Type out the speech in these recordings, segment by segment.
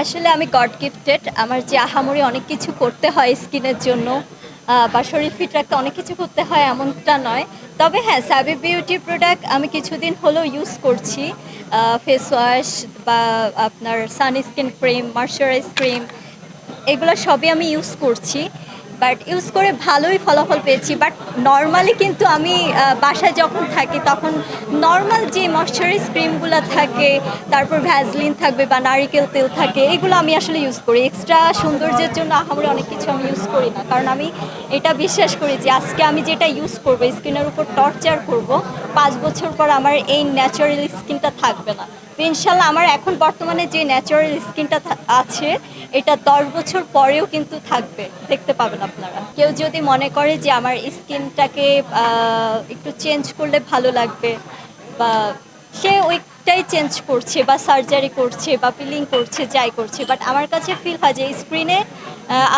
আসলে আমি god gifted আমার যে আহামরি অনেক কিছু করতে হয় স্কিনের জন্য বা শরীর ফিট রাখতে অনেক কিছু করতে হয় এমনটা নয়। তবে হ্যাঁ সাবি বিউটি প্রোডাক্ট আমি কিছুদিন হলো ইউজ করছি। ফেস ওয়াশ বা আপনার সানস্ক্রিন ক্রিম ময়শ্চারাইজ ক্রিম এগুলো সবই আমি ইউজ করছি। বাট ইউজ করে ভালোই ফলাফল পেয়েছি, বাট নর্মালি কিন্তু আমি বাসায় যখন থাকি তখন নর্মাল যে ময়শ্চারাইজ ক্রিমগুলো থাকে, তারপর ভ্যাজলিন থাকবে বা নারিকেল তেল থাকে, এগুলো আমি আসলে ইউজ করি। এক্সট্রা সৌন্দর্যের জন্য আহামরি অনেক কিছু আমি ইউজ করি না, কারণ আমি এটা বিশ্বাস করি যে আজকে আমি যেটা ইউজ করব স্কিনের উপর টর্চার করব, পাঁচ বছর পর আমার এই ন্যাচারাল স্কিনটা থাকবে না। ইনশাল্লাহ আমার এখন বর্তমানে যে ন্যাচারাল স্কিনটা আছে, এটা দশ বছর পরেও কিন্তু থাকবে। দেখতে পাবেন আপনারা। কেউ যদি মনে করে যে আমার স্কিনটাকে একটু চেঞ্জ করলে ভালো লাগবে বা সে ওইটাই চেঞ্জ করছে বা সার্জারি করছে বা পিলিং করছে, যাই করছে বাট আমার কাছে ফিল হয় যে স্ক্রিনে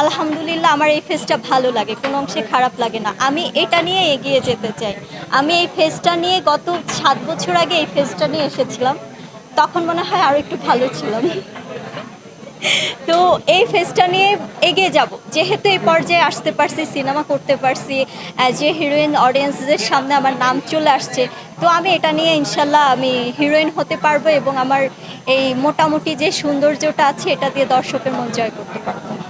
আলহামদুলিল্লাহ আমার এই ফেসটা ভালো লাগে, কোনো অংশে খারাপ লাগে না। আমি এটা নিয়ে এগিয়ে যেতে চাই। আমি এই ফেসটা নিয়ে গত সাত বছর আগে এই ফেসটা নিয়ে এসেছিলাম। তখন মনে হয় আরও একটু ভালো ছিলাম। তো এই ফেসটা নিয়ে এগিয়ে যাব। যেহেতু এই পর্যায়ে আসতে পারছি সিনেমা করতে পারছি এ হিরোইন অডিয়েন্সদের সামনে আমার নাম চলে আসছে, তো আমি এটা নিয়ে ইনশাল্লাহ আমি হিরোইন হতে পারব এবং আমার এই মোটামুটি যে সৌন্দর্যটা আছে, এটা দিয়ে দর্শকের মন জয় করতে পারব।